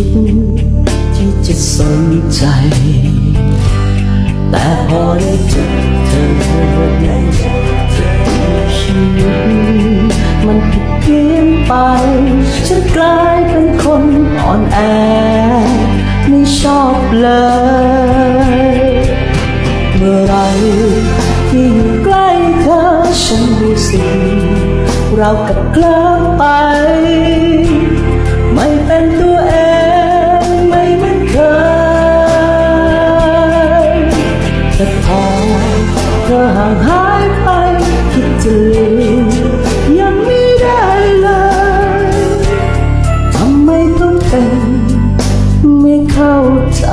ิด ที่จะสนใจ แต่พอได้เจอเธอในใเจอเธชีวิตมันผิดเพี้ยนไปฉันกลายเป็นคนอ่อนแอ ไม่ชอบเลย เมื่อไรที่อยู่ใกล้เธอฉันรู้สึกเรากับกลับไป ไม่เป็นตัว เธอห่างหายไป คิดจะลืมยังไม่ได้เลยทำไมต้องเป็นไม่เข้าใจ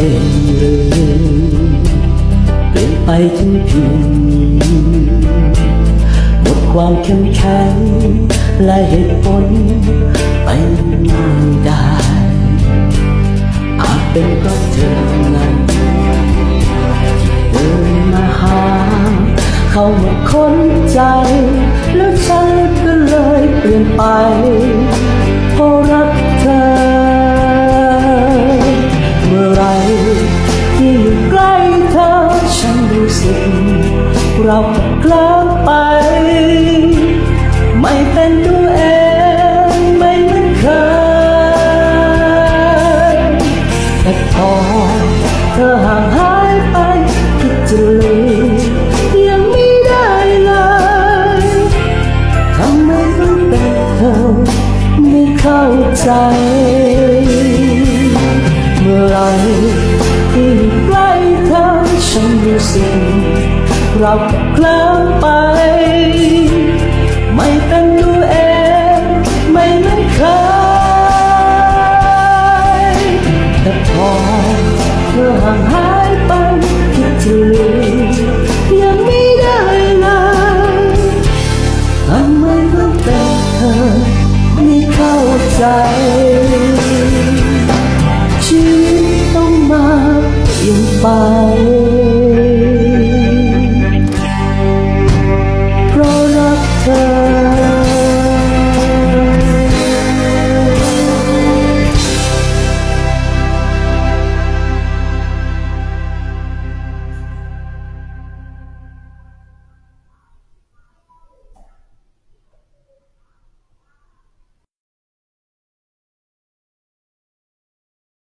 องเลยเปลี่ยนไปถึงเพียงนี้หมดความเข้มแข็งและเหตุผลไปไม่ได้อาจเป็นเพราะเธอนั้นเดินมาหา เข้ามาค้นใจ แล้วฉันก็เลยเปลี่ยนไปเพราะรัก เรากลิ้มไป ไม่เป็นตัวเองไม่เหมือนเคยแต่พอเธอห่างหายไปคิดจะลืมยังไม่ได้เลยทำไมต้องเป็นเธอไม่เข้าใจ เมื่อไหรที่ใกล้เธอฉันรู้สึก เราก็เคลิ้มไป ไม่เป็นตัวเองไม่เหมือนเคยแต่พอเธอห่างหายไปคิดจะลืมยังไม่ได้เลยทำไมต้องเป็นเธอไม่เข้าใจชีวิตต้องมาเปลี่ยนไป